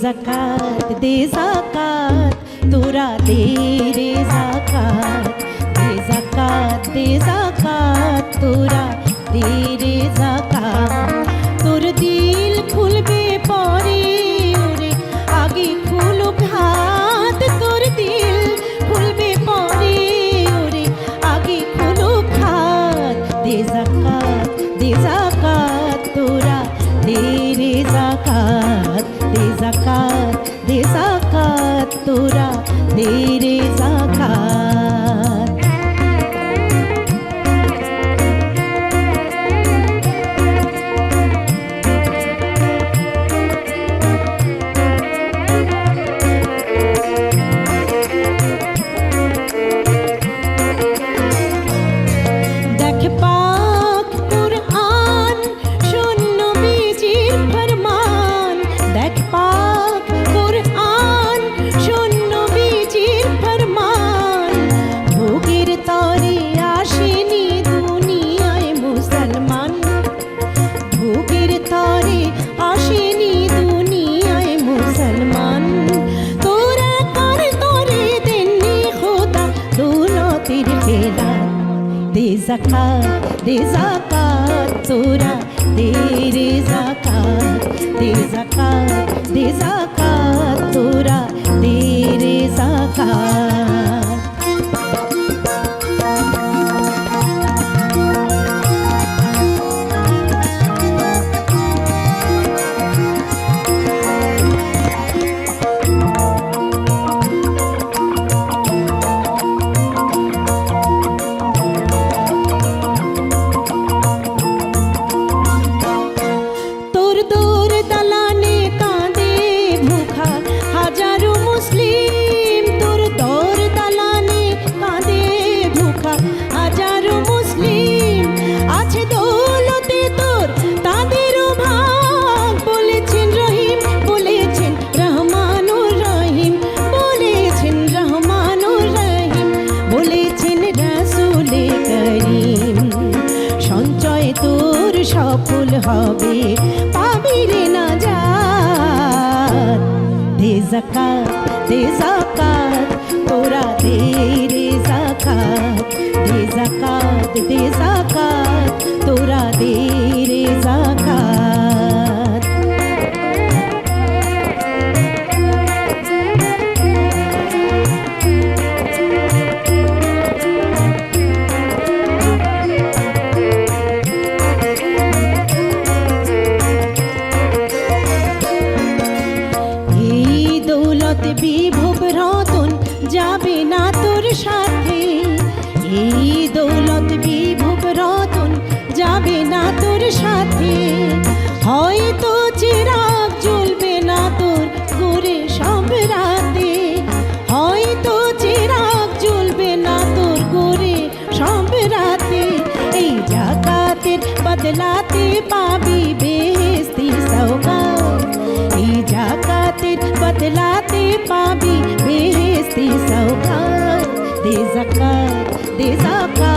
দে জাকাত তোরা দে রে জাকাত দে জাকাত দে জাকাত তোরা দে রে জাকাত का ते सखा দে জাকাত দে জাকাত তোরা দে রে জাকাত দে জাকাত দে জাকাত তোরা হাজারো মুসলিম আছে দৌলতে তোর, তাদেরও রহিম, বলেছেন রহমানুর রহিম, বলেছেন রহমানুর রহিম সঞ্চয় তোর সফল হবে, পাবি রে না যা দে জাকাত দে জাকাত, তোরা দে जाकात दे जाकात दे जाकात तोरा दे रे जाकात बदलाती पाबी बेहस्ती सौगा। जा खातिर बदलाती पाबी बेहस्ती सौगा। दे जका दे जका